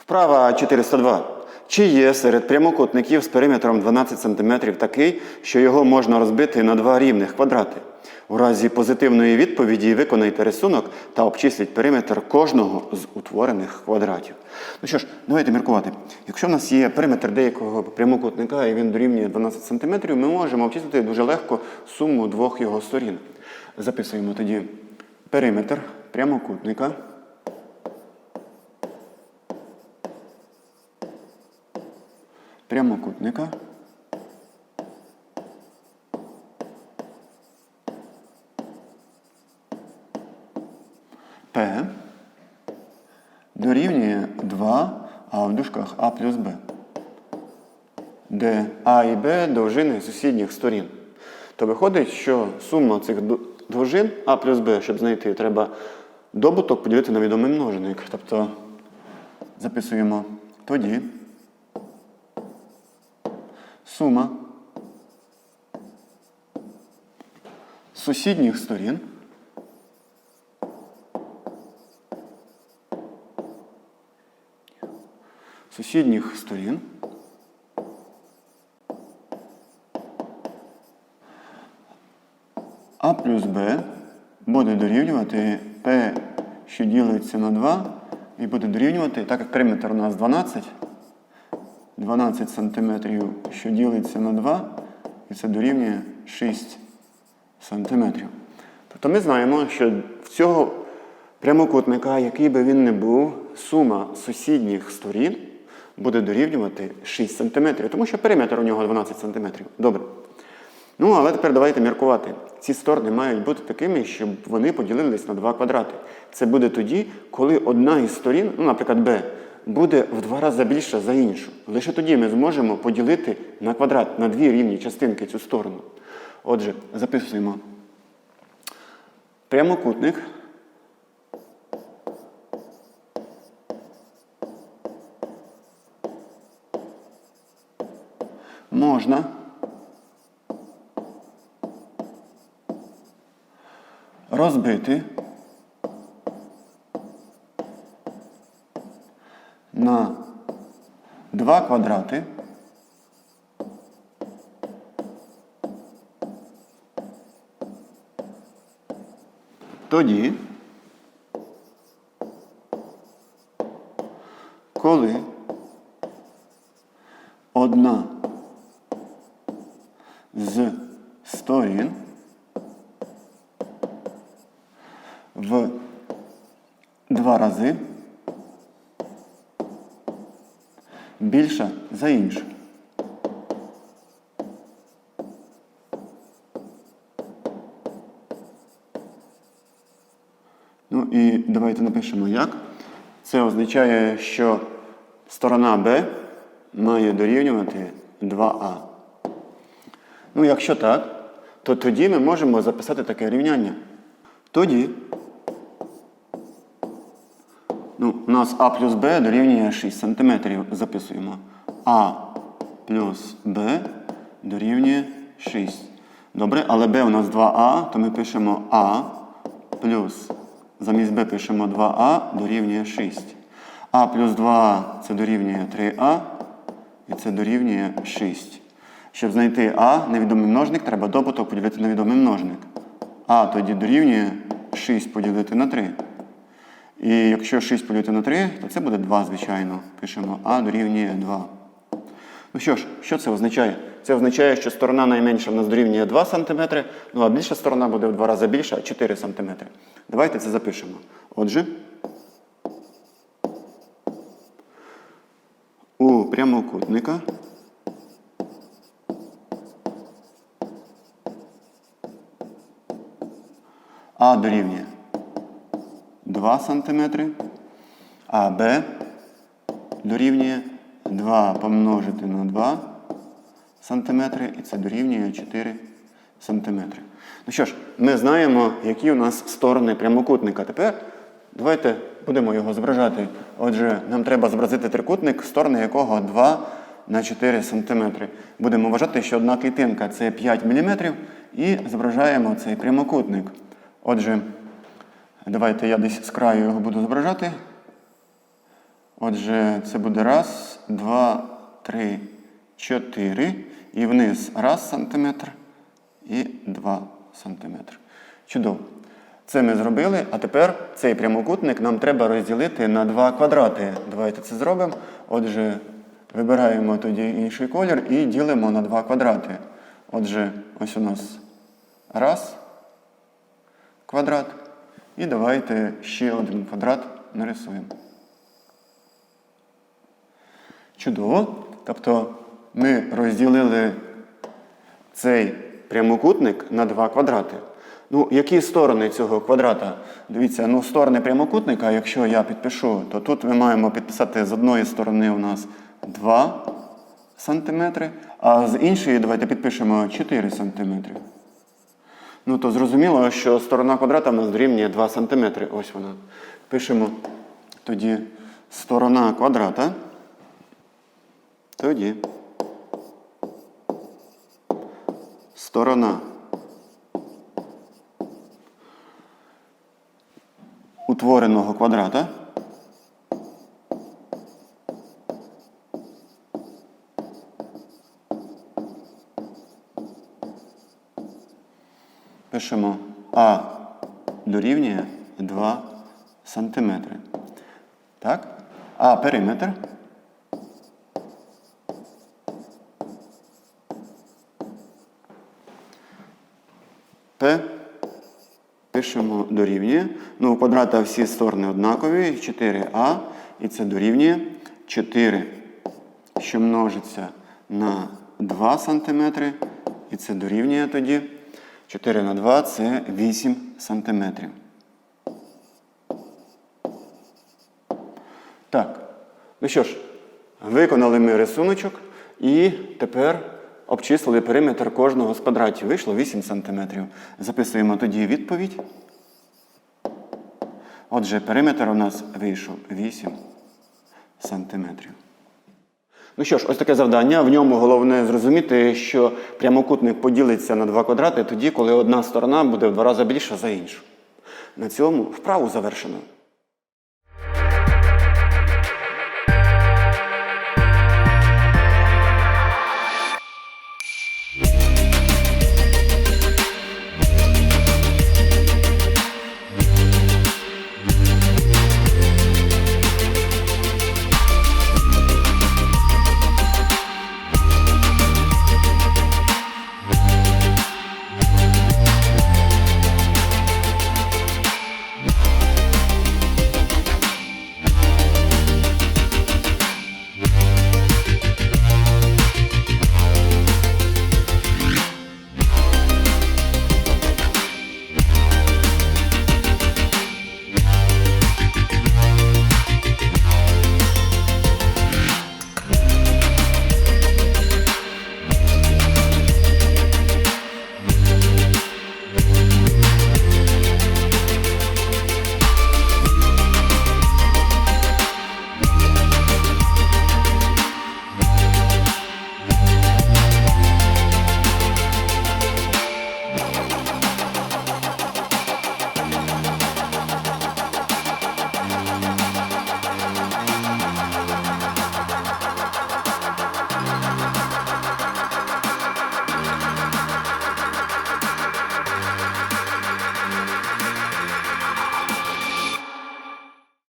Вправа 402. Чи є серед прямокутників з периметром 12 см такий, що його можна розбити на два рівних квадрати? У разі позитивної відповіді виконайте рисунок та обчисліть периметр кожного з утворених квадратів. Ну що ж, давайте міркувати. Якщо в нас є периметр деякого прямокутника і він дорівнює 12 см, ми можемо обчислити дуже легко суму двох його сторін. Записуємо тоді периметр прямокутника. Прямокутника. П дорівнює 2, а в дужках А плюс Б, де А і Б довжини сусідніх сторін. То виходить, що сума цих довжин А плюс Б, щоб знайти, треба добуток поділити на відомий множник. Тобто записуємо тоді сума. Сусідніх сторін. Сусідніх сторін. А плюс Б буде дорівнювати P, що ділиться на 2, і буде дорівнювати, так як периметр у нас 12, 12 см, що ділиться на 2, і це дорівнює 6 см. Тобто ми знаємо, що в цього прямокутника, який би він не був, сума сусідніх сторін буде дорівнювати 6 см, тому що периметр у нього 12 см. Добре. Ну, але тепер давайте міркувати. Ці сторони мають бути такими, щоб вони поділились на два квадрати. Це буде тоді, коли одна із сторін, ну, наприклад, Б, буде в два рази більша за іншу. Лише тоді ми зможемо поділити на квадрат, на дві рівні частинки цю сторону. Отже, записуємо прямокутник. Можна розбити 2 квадрати. Тоді, коли одна з сторін за іншу. Ну і давайте напишемо як. Це означає, що сторона Б має дорівнювати 2А. Ну, якщо так, то тоді ми можемо записати таке рівняння. Тоді ну, у нас А плюс Б дорівнює 6 см. Записуємо. А плюс Б дорівнює 6. Добре, але Б у нас 2А, то ми пишемо А плюс, замість Б пишемо 2А дорівнює 6. А плюс 2А це дорівнює 3А, і це дорівнює 6. Щоб знайти А, невідомий множник, треба добуток поділити на відомий множник. А тоді дорівнює 6 поділити на 3. І якщо 6 поділити на 3, то це буде 2, звичайно. Пишемо А дорівнює 2. Ну що ж, що це означає? Це означає, що сторона найменша в нас дорівнює 2 см, ну а більша сторона буде в 2 рази більша 4 см. Давайте це запишемо. Отже, у прямокутника А дорівнює 2 см, а Б дорівнює 2 помножити на 2 см, і це дорівнює 4 см. Ну що ж, ми знаємо, які у нас сторони прямокутника. Тепер давайте будемо його зображати. Отже, нам треба зобразити трикутник, сторони якого 2 на 4 см. Будемо вважати, що одна клітинка це 5 мм, і зображаємо цей прямокутник. Отже, давайте я десь з краю його буду зображати. Отже, це буде раз, два, три, чотири. І вниз раз сантиметр і два сантиметри. Чудово. Це ми зробили, а тепер цей прямокутник нам треба розділити на два квадрати. Давайте це зробимо. Отже, вибираємо тоді інший колір і ділимо на два квадрати. Отже, ось у нас раз квадрат. І давайте ще один квадрат нарисуємо. Чудово. Тобто ми розділили цей прямокутник на два квадрати. Ну, які сторони цього квадрата? Дивіться, ну, сторони прямокутника, якщо я підпишу, то тут ми маємо підписати з одної сторони у нас 2 см, а з іншої давайте підпишемо 4 см. Ну, то зрозуміло, що сторона квадрата у нас дорівнює 2 см. Ось вона. Пишемо тоді сторона квадрата. Тоді сторона утвореного квадрата пишемо А дорівнює 2 сантиметри. Так? А периметр П пишемо дорівнює. Ну, у квадрата всі сторони однакові, 4а, і це дорівнює 4, що множиться на 2 см, і це дорівнює тоді 4 на 2 це 8 см. Так, ну що ж, виконали ми рисуночок і тепер обчислили периметр кожного з квадратів. Вийшло 8 см. Записуємо тоді відповідь. Отже, периметр у нас вийшов 8 см. Ну що ж, ось таке завдання. В ньому головне зрозуміти, що прямокутник поділиться на два квадрати тоді, коли одна сторона буде в два рази більша за іншу. На цьому вправу завершено.